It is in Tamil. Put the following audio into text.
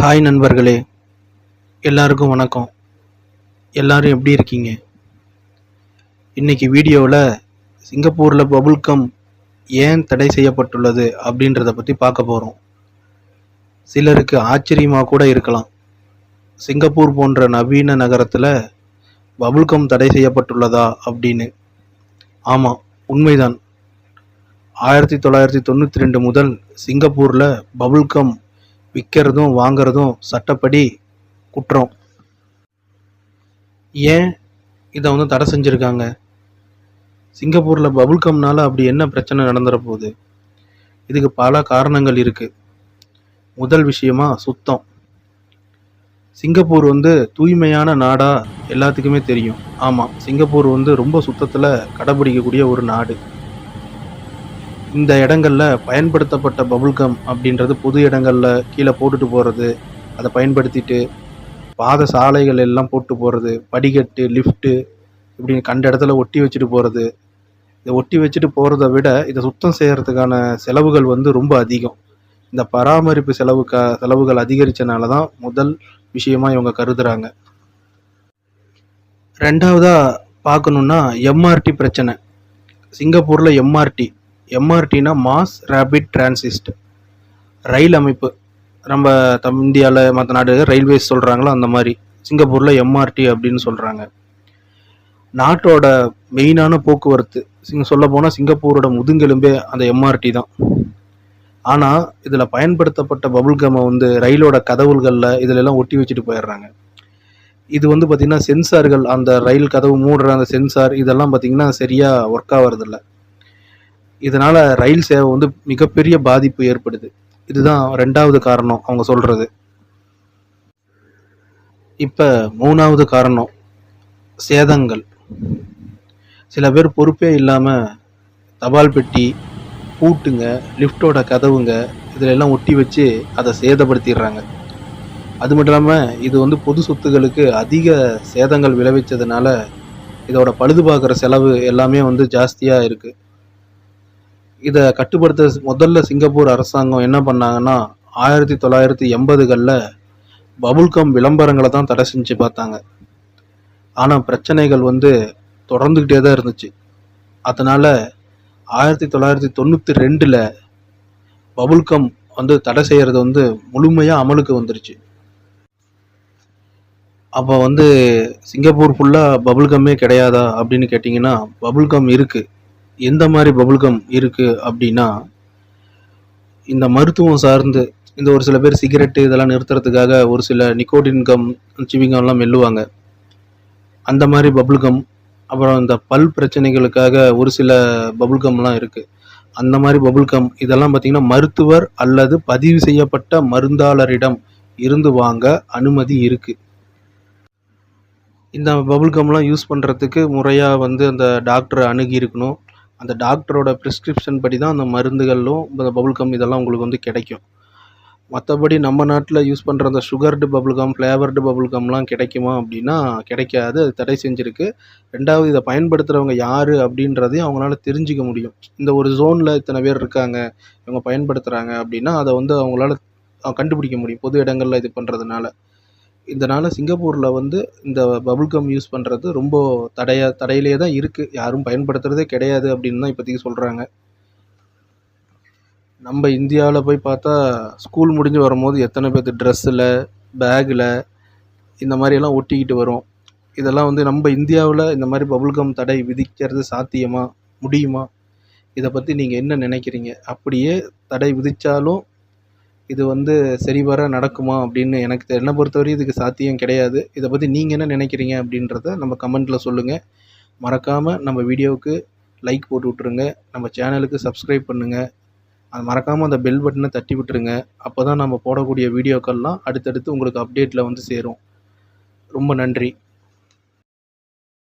ஹாய் நண்பர்களே. எல்லாருக்கும் வணக்கம். எல்லாரும் எப்படி இருக்கீங்க? இன்னைக்கு வீடியோவில் சிங்கப்பூரில் பபுல்கம் ஏன் தடை செய்யப்பட்டுள்ளது அப்படின்றத பற்றி பார்க்க போகிறோம் சிலருக்கு ஆச்சரியமாக கூட இருக்கலாம். சிங்கப்பூர் போன்ற நவீன நகரத்தில் பபுல்கம் தடை செய்யப்பட்டுள்ளதா அப்படின்னு. ஆமாம் உண்மைதான். ஆயிரத்தி தொள்ளாயிரத்தி தொண்ணூற்றி ரெண்டு முதல் சிங்கப்பூரில் பபுல்கம் விற்கிறதும் வாங்குறதும் சட்டப்படி குற்றம். ஏன் இதை வந்து தடை செஞ்சுருக்காங்க? சிங்கப்பூரில் பபுல்கம்னால அப்படி என்ன பிரச்சனை நடந்துட போகுது? இதுக்கு பல காரணங்கள் இருக்குது முதல் விஷயமா சுத்தம். சிங்கப்பூர் வந்து தூய்மையான நாடாக எல்லாத்துக்குமே தெரியும். ஆமாம் சிங்கப்பூர் வந்து ரொம்ப சுத்தத்தில் கடைபிடிக்கக்கூடிய ஒரு நாடு. இந்த இடங்களில் பயன்படுத்தப்பட்ட பபுள்கம் அப்படின்றது பொது இடங்களில் கீழே போட்டுட்டு போகிறது அதை பயன்படுத்திட்டு பாத சாலைகள் எல்லாம் போட்டு போகிறது படிக்கட்டு லிஃப்ட்டு இப்படி கண்ட இடத்துல ஒட்டி வச்சுட்டு போகிறது இதை ஒட்டி வச்சுட்டு போகிறத விட இதை சுத்தம் செய்கிறதுக்கான செலவுகள் வந்து ரொம்ப அதிகம். இந்த பராமரிப்பு செலவு செலவுகள் அதிகரித்தனால தான் முதல் விஷயமாக இவங்க கருதுகிறாங்க ரெண்டாவதாக பார்க்கணுன்னா எம்ஆர்டி பிரச்சனை. சிங்கப்பூரில் எம்ஆர்டி எம்ஆர்டினா மாஸ் ரேபிட் டிரான்சிஸ்ட் ரயில் அமைப்பு. நம்ம தம் இந்தியாவில் மற்ற நாடு ரயில்வேஸ் சொல்கிறாங்களோ அந்த மாதிரி. சிங்கப்பூரில் எம்ஆர்டி அப்படின்னு சொல்கிறாங்க நாட்டோட மெயினான போக்குவரத்து சிங்க சொல்ல போனால் சிங்கப்பூரோட முதுங்கெலும்பே அந்த எம்ஆர்டி தான். ஆனால் இதில் பயன்படுத்தப்பட்ட பபுள் கம்மை வந்து ரயிலோட கதவுகளில் இதிலெல்லாம் ஒட்டி வச்சுட்டு போயிடுறாங்க. இது வந்து பார்த்திங்கன்னா சென்சார்கள் அந்த ரயில் கதவு மூடுற அந்த சென்சார் இதெல்லாம் பார்த்திங்கன்னா சரியாக ஒர்க் ஆகிறதில்ல இதனால் ரயில் சேவை வந்து மிகப்பெரிய பாதிப்பு ஏற்படுது. இதுதான் ரெண்டாவது காரணம் அவங்க சொல்கிறது இப்போ மூணாவது காரணம் சேதங்கள். சில பேர் பொறுப்பே இல்லாமல் தபால் பெட்டி பூட்டுங்க லிஃப்ட்டோட கதவுங்க இதிலெல்லாம் ஒட்டி வச்சு அதை சேதப்படுத்திடுறாங்க. அது மட்டும் இல்லாமல் இது வந்து பொது சொத்துகளுக்கு அதிக சேதங்கள் விளைவிச்சதுனால இதோட பழுது பார்க்குற செலவு எல்லாமே வந்து ஜாஸ்தியாக இருக்குது இதை கட்டுப்படுத்த முதல்ல சிங்கப்பூர் அரசாங்கம் என்ன பண்ணாங்கன்னா ஆயிரத்தி தொள்ளாயிரத்தி எண்பதுகளில் பபுல்கம் விளம்பரங்களை தான் தடை செஞ்சு பார்த்தாங்க. ஆனால் பிரச்சனைகள் வந்து தொடர்ந்துக்கிட்டே தான் இருந்துச்சு. அதனால் ஆயிரத்தி தொள்ளாயிரத்தி தொண்ணூற்றி ரெண்டில் பபுல்கம் வந்து தடை செய்கிறது வந்து முழுமையாக அமலுக்கு வந்துருச்சு. அப்போ வந்து சிங்கப்பூர் ஃபுல்லாக பபுல்கம்மே கிடையாதா அப்படின்னு கேட்டிங்கன்னா பபுள்கம் இருக்குது எந்த மாதிரி பபுள்கம் இருக்குது அப்படின்னா இந்த மருத்துவம் சார்ந்து இந்த ஒரு சில பேர் சிகரெட்டு இதெல்லாம் நிறுத்துறதுக்காக ஒரு சில நிக்கோடின்கம் சிவிங்கம்லாம் மெல்லுவாங்க. அந்த மாதிரி பபுல்கம் அப்புறம் இந்த பல் பிரச்சனைகளுக்காக ஒரு சில பபுல்கம்லாம் இருக்குது அந்த மாதிரி பபுள்கம் இதெல்லாம் பார்த்திங்கன்னா மருத்துவர் அல்லது பதிவு செய்யப்பட்ட மருந்தாளரிடம் இருந்து வாங்க அனுமதி இருக்குது இந்த பபுள்கம்லாம் யூஸ் பண்ணுறதுக்கு முறையாக வந்து அந்த டாக்டரை அணுகி இருக்கணும். அந்த டாக்டரோட ப்ரிஸ்கிரிப்ஷன் படி தான் அந்த மருந்துகளும் இந்த பபுள்கம் இதெல்லாம் உங்களுக்கு வந்து கிடைக்கும். மற்றபடி நம்ம நாட்டில் யூஸ் பண்ணுற அந்த சுகர்டு பபுள்கம் ஃப்ளேவர்டு பபுள்கம்லாம் கிடைக்குமா அப்படின்னா கிடைக்காது. அது தடை செஞ்சுருக்கு. ரெண்டாவது இதை பயன்படுத்துகிறவங்க யார் அப்படின்றதையும் அவங்களால தெரிஞ்சிக்க முடியும். இந்த ஒரு ஜோனில் இத்தனை பேர் இருக்காங்க இவங்க பயன்படுத்துகிறாங்க அப்படின்னா அதை வந்து அவங்களால கண்டுபிடிக்க முடியும். பொது இடங்களில் இது பண்ணுறதுனால இதனால் சிங்கப்பூரில் வந்து இந்த பபுள்கம் யூஸ் பண்ணுறது ரொம்ப தடையா தடையிலே தான் இருக்குது யாரும் பயன்படுத்துகிறதே கிடையாது அப்படின்னு தான் இப்போதைக்கு சொல்கிறாங்க நம்ம இந்தியாவில் போய் பார்த்தா ஸ்கூல் முடிஞ்சு வரும்போது எத்தனை பேர்த்து ட்ரெஸ்ஸில் பேக்கில் இந்த மாதிரியெல்லாம் ஒட்டிக்கிட்டு வரும். இதெல்லாம் வந்து நம்ம இந்தியாவில் இந்த மாதிரி பபுள்கம் தடை விதிக்கிறது சாத்தியமா முடியுமா? இதை பற்றி நீங்கள் என்ன நினைக்கிறீங்க? அப்படியே தடை விதித்தாலும் இது வந்து சரிவர நடக்குமா அப்படின்னு எனக்கு என்னை பொறுத்தவரையும் இதுக்கு சாத்தியம் கிடையாது. இதை பற்றி நீங்கள் என்ன நினைக்கிறீங்க அப்படின்றத நம்ம கமெண்ட்டில் சொல்லுங்கள் மறக்காமல் நம்ம வீடியோவுக்கு லைக் போட்டு விட்ருங்க நம்ம சேனலுக்கு சப்ஸ்கிரைப் பண்ணுங்கள் அது மறக்காமல் அந்த பெல் பட்டனை தட்டி விட்டுருங்க. அப்போ தான் நம்ம போடக்கூடிய வீடியோக்கள்லாம் அடுத்தடுத்து உங்களுக்கு அப்டேட்டில் வந்து சேரும். ரொம்ப நன்றி.